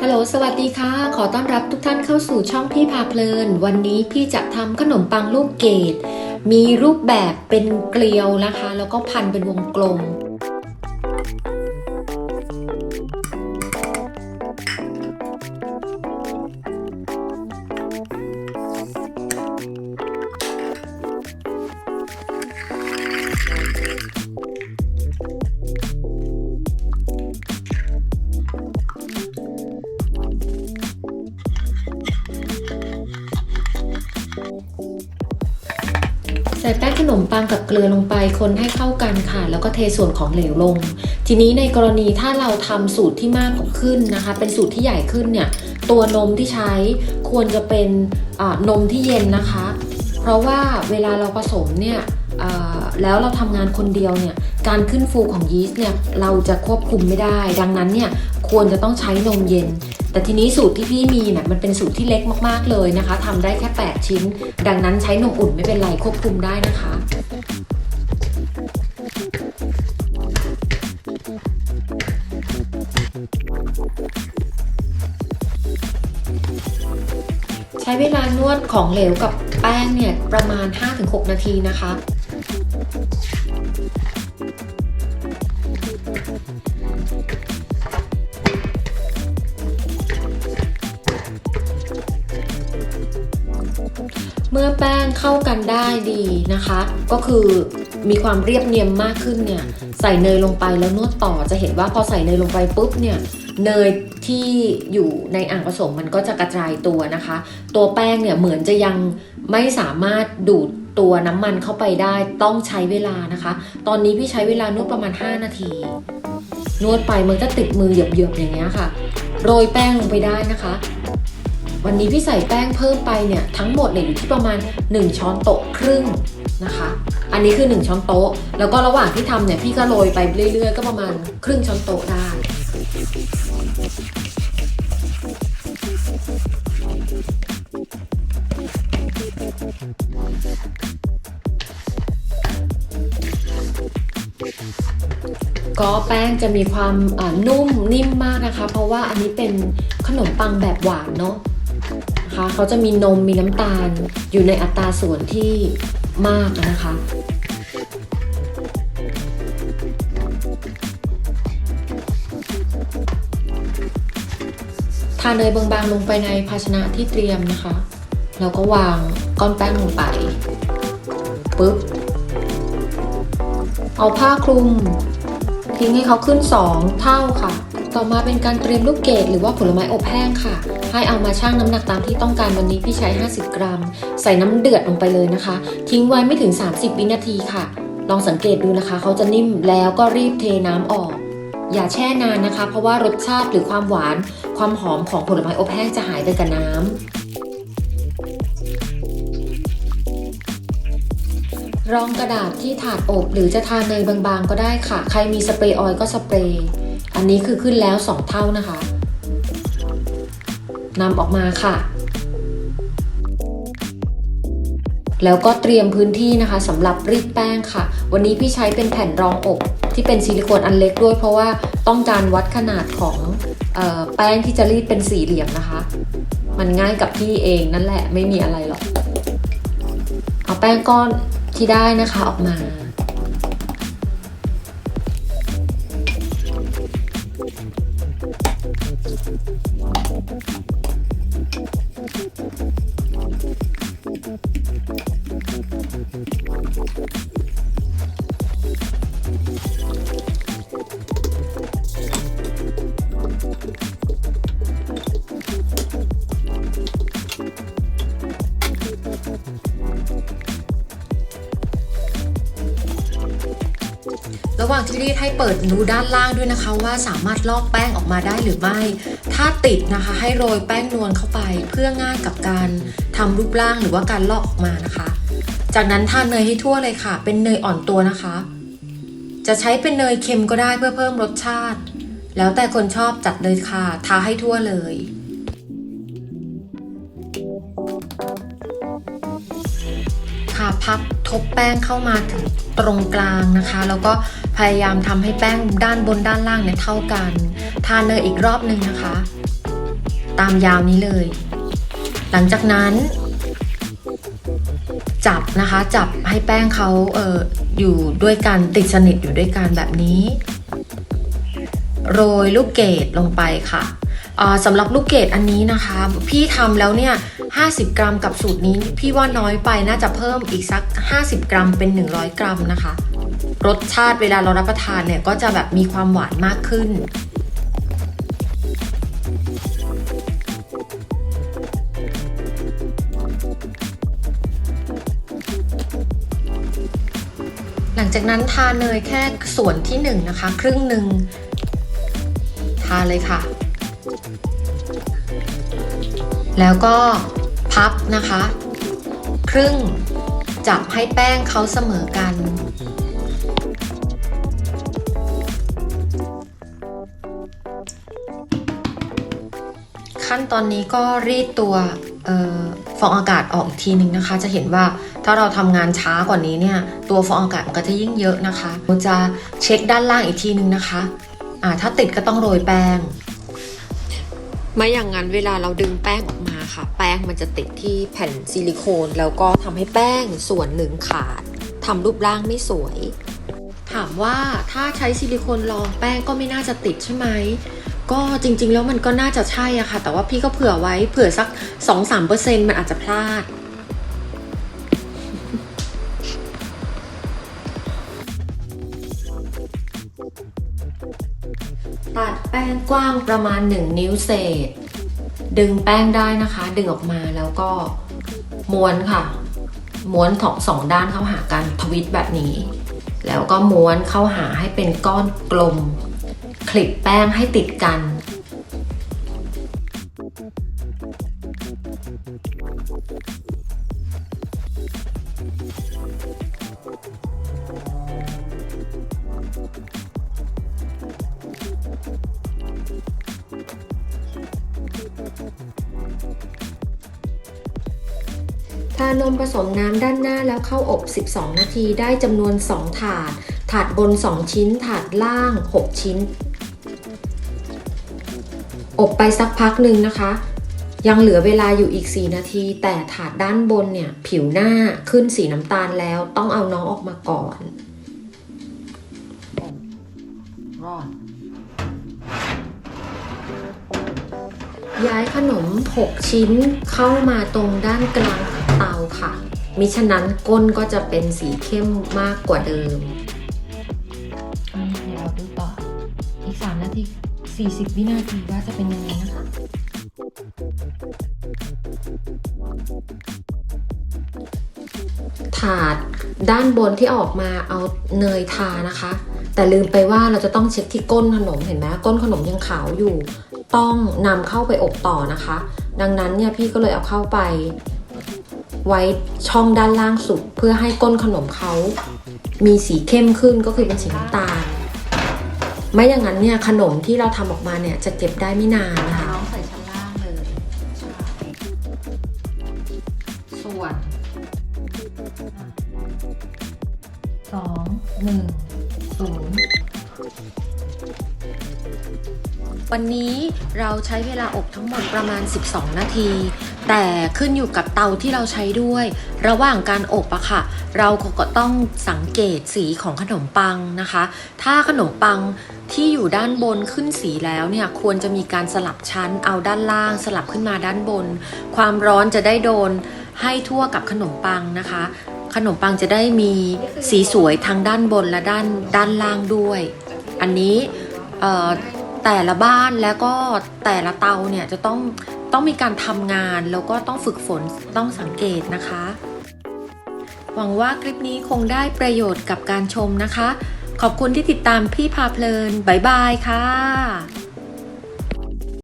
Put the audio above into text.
ฮัลโหล สวัสดีค่ะ ขอต้อนรับทุกท่านเข้าสู่ช่องพี่พาเพลิน วันนี้พี่จะทำขนมปังลูกเกด มีรูปแบบเป็นเกลียวนะคะ แล้วก็พันเป็นวงกลม ใส่แป้งขนมปังกับเกลือลงไปคนให้เข้ากันค่ะ แล้วก็เทส่วนของเหลวลง ทีนี้ในกรณีถ้าเราทำสูตรที่มากขึ้นนะคะ เป็นสูตรที่ใหญ่ขึ้นเนี่ย ตัวนมที่ใช้ควรจะเป็นอ่านมที่เย็นนะคะ เพราะว่าเวลาเราผสมเนี่ย แล้วเราทำงานคนเดียวเนี่ยการขึ้นฟูของยีสต์เนี่ยเราจะควบคุมไม่ได้ ดังนั้นเนี่ยควรจะต้องใช้นมเย็น แต่ทีนี้สูตรที่พี่มีเนี่ยมันเป็นสูตรที่เล็กมากๆเลยนะคะทำได้แค่ 8 ชิ้น ดังนั้นใช้นมอุ่นไม่เป็นไรควบคุมได้นะคะใช้เวลานวดของเหลวกับแป้งเนี่ยประมาณ 5-6 นาทีนะคะ เมื่อแป้งเข้ากันได้ดีนะคะ ก็คือมีความเรียบเนียมมากขึ้นเนี่ย ใส่เนยลงไปแล้วนวดต่อจะเห็นว่าพอใส่เนยลงไปปุ๊บเนี่ยเนยที่อยู่ในอ่างผสมมันก็จะกระจายตัวนะคะ ตัวแป้งเนี่ยเหมือนจะยังไม่สามารถดูด ตัวน้ำมันเข้าไปได้ต้องใช้เวลานะคะ ตอนนี้พี่ใช้เวลานวดประมาณ 5 นาที นวดไปมันก็ติดมือเหยบๆอย่างเงี้ยค่ะ โรยแป้งลงไปได้นะคะ วันนี้พี่ใส่แป้งเพิ่มไปเนี่ยทั้งหมดเนี่ยอยู่ที่ประมาณ 1 ช้อนโต๊ะครึ่งนะคะ อันนี้คือ 1 ช้อนโต๊ะ แล้วก็ระหว่างที่ทำเนี่ยพี่ก็โรยไปเรื่อยๆ ก็ประมาณครึ่งช้อนโต๊ะได้ ก็แป้งจะมีความนุ่มนิ่มมากนะคะ เพราะว่าอันนี้เป็นขนมปังแบบหวานเนาะนะคะเขาจะมีนมมีน้ำตาลอยู่ในอัตราส่วนที่มากนะคะ ทาเนยบางๆลงไปในภาชนะที่เตรียมนะคะ แล้วก็วางก้อนแป้งลงไปปุ๊บ เอาผ้าคลุม ทิ้งให้เขาขึ้น 2 เท่าค่ะ ต่อมาเป็นการเตรียมลูกเกดหรือว่าผลไม้อบแห้งค่ะ ให้เอามาชั่งน้ำหนักตามที่ต้องการวันนี้พี่ใช้ 50 กรัม ใส่น้ำเดือดลงไปเลยนะคะ ทิ้งไว้ไม่ถึง 30 วินาทีค่ะ ลองสังเกตดูนะคะ เขาจะนิ่มแล้วก็รีบเทน้ำออก อย่าแช่นานนะคะ เพราะว่ารสชาติหรือความหวาน ความหอมของผลไม้อบแห้งจะหายไปกับน้ำ รองกระดาษที่ถาดอบหรือจะทาเนยบางๆ ก็ได้ค่ะ ใครมีสเปรย์ออยล์ก็สเปรย์ อันนี้คือขึ้นแล้ว 2 เท่านะคะนำออกมาค่ะ แล้วก็เตรียมพื้นที่นะคะสำหรับรีดแป้งค่ะ วันนี้พี่ใช้เป็นแผ่นรองอบที่เป็นซิลิโคนอันเล็กด้วยเพราะว่าต้องการวัดขนาดของออแป้งที่จะรีดเป็นสี่เหลี่ยมนะคะ มันง่ายกับพี่เองนั่นแหละไม่มีอะไรหรอก เอาแป้งก้อน ที่ได้นะคะออกมาางที่รีดให้เปิดดูด้านล่างด้วยนะคะ ว่าสามารถลอกแป้งออกมาได้หรือไม่ ถ้าติดนะคะให้โรยแป้งนวลเข้าไปเพื่อง่ายกับการทำรูปร่างหรือว่าการลอกออกมานะคะ จากนั้นทาเนยให้ทั่วเลยค่ะ เป็นเนยอ่อนตัวนะคะ จะใช้เป็นเนยเค็มก็ได้เพื่อเพิ่มรสชาติ แล้วแต่คนชอบจัดเลยค่ะ ทาให้ทั่วเลยค่ะพักโถบแป้งเข้ามาถึงตรงกลางนะคะ แล้วก็ พยายามทำให้แป้งด้านบนด้านล่างเนี่ยเท่ากัน ทานเนยอีกรอบหนึ่งนะคะ ตามยาวนี้เลย หลังจากนั้น จับนะคะ จับให้แป้งเขาเอออยู่ด้วยกันติดสนิทอยู่ด้วยกันแบบนี้ โรยลูกเกดลงไปค่ะอ่าสำหรับลูกเกดอันนี้นะคะ พี่ทำแล้วเนี่ย 50 กรัมกับสูตรนี้ พี่ว่าน้อยไปน่าจะเพิ่มอีกสัก 50 กรัมเป็น 100 กรัมนะคะ รสชาติเวลาเรารับประทานเนี่ยก็จะแบบมีความหวานมากขึ้น หลังจากนั้นทาเนยแค่ส่วนที่หนึ่งนะคะ ครึ่งหนึ่งทาเลยค่ะ แล้วก็พับนะคะ ครึ่งจับให้แป้งเขาเสมอกัน ขั้นตอนนี้ก็รีดตัวเอ่อฟองอากาศออกอีกทีหนึ่งนะคะ จะเห็นว่าถ้าเราทำงานช้ากว่านี้เนี่ยตัวฟองอากาศมันก็จะยิ่งเยอะนะคะเราจะเช็คด้านล่างอีกทีหนึ่งนะคะอ่าถ้าติดก็ต้องโรยแป้งไม่อย่างนั้นเวลาเราดึงแป้งออกมาค่ะ แป้งมันจะติดที่แผ่นซิลิโคน แล้วก็ทำให้แป้งส่วนหนึ่งขาดทำรูปร่างไม่สวย ถามว่าถ้าใช้ซิลิโคนรองแป้งก็ไม่น่าจะติดใช่ไหม ก็จริง ๆ แล้วมันก็น่าจะใช่อะค่ะ แต่ว่าพี่ก็เผื่อไว้เผื่อสัก 2-3%มันอาจจะพลาดตัดแป้งกว้างประมาณ 1 นิ้วเศษ ดึงแป้งได้นะคะ ดึงออกมาแล้วก็ม้วนค่ะ ม้วนของสองด้านเข้าหากันทวิตแบบนี้ แล้วก็ม้วนเข้าหาให้เป็นก้อนกลม คลิปแป้งให้ติดกัน ทานมผสมน้ำด้านหน้าแล้วเข้าอบ 12 นาทีได้จำนวน2ถาด ถาดบน 2 ชิ้น ถาดล่าง 6 ชิ้น อบไปสักพักหนึ่งนะคะ ยังเหลือเวลาอยู่อีก 4 นาที แต่ถาดด้านบนเนี่ย ผิวหน้าขึ้นสีน้ำตาลแล้ว ต้องเอาน้องออกมาก่อนรอย้ายขนม 6 ชิ้นเข้ามาตรงด้านกลางของเตาค่ะ มิฉะนั้นก้นก็จะเป็นสีเข้มมากกว่าเดิม 40 วินาทีว่าจะเป็นยังไงนะคะถาดด้านบนที่ออกมาเอาเนยทานะคะ แต่ลืมไปว่าเราจะต้องเช็คที่ก้นขนมเห็นไหมก้นขนมยังขาวอยู่ ต้องนำเข้าไปอบต่อนะคะ ดังนั้นเนี่ยพี่ก็เลยเอาเข้าไป ไว้ช่องด้านล่างสุด เพื่อให้ก้นขนมเขามีสีเข้มขึ้นก็คือเป็นสีน้ำตาล ไม่อย่างนั้นเนี่ยขนมที่เราทำออกมาเนี่ยจะเก็บได้ไม่นานนะคะน้องใส่ชั้นล่างเลยส่วนสองหนึ่งศูนย์วันนี้เราใช้เวลาอบทั้งหมดประมาณ 12 นาที แต่ขึ้นอยู่กับเตาที่เราใช้ด้วย ระหว่างการอบอะค่ะ เราก็ต้องสังเกตสีของขนมปังนะคะ ถ้าขนมปังที่อยู่ด้านบนขึ้นสีแล้วเนี่ยควรจะมีการสลับชั้นเอาด้านล่างสลับขึ้นมาด้านบน ความร้อนจะได้โดนให้ทั่วกับขนมปังนะคะ ขนมปังจะได้มีสีสวยทั้งด้านบนและด้านด้านล่างด้วย อันนี้แต่ละบ้านแล้วก็แต่ละเตาเนี่ยจะต้องต้องมีการทำงานแล้วก็ต้องฝึกฝนต้องสังเกตนะคะ หวังว่าคลิปนี้คงได้ประโยชน์กับการชมนะคะ ขอบคุณที่ติดตามพี่พาเพลิน บ๊ายบายค่ะ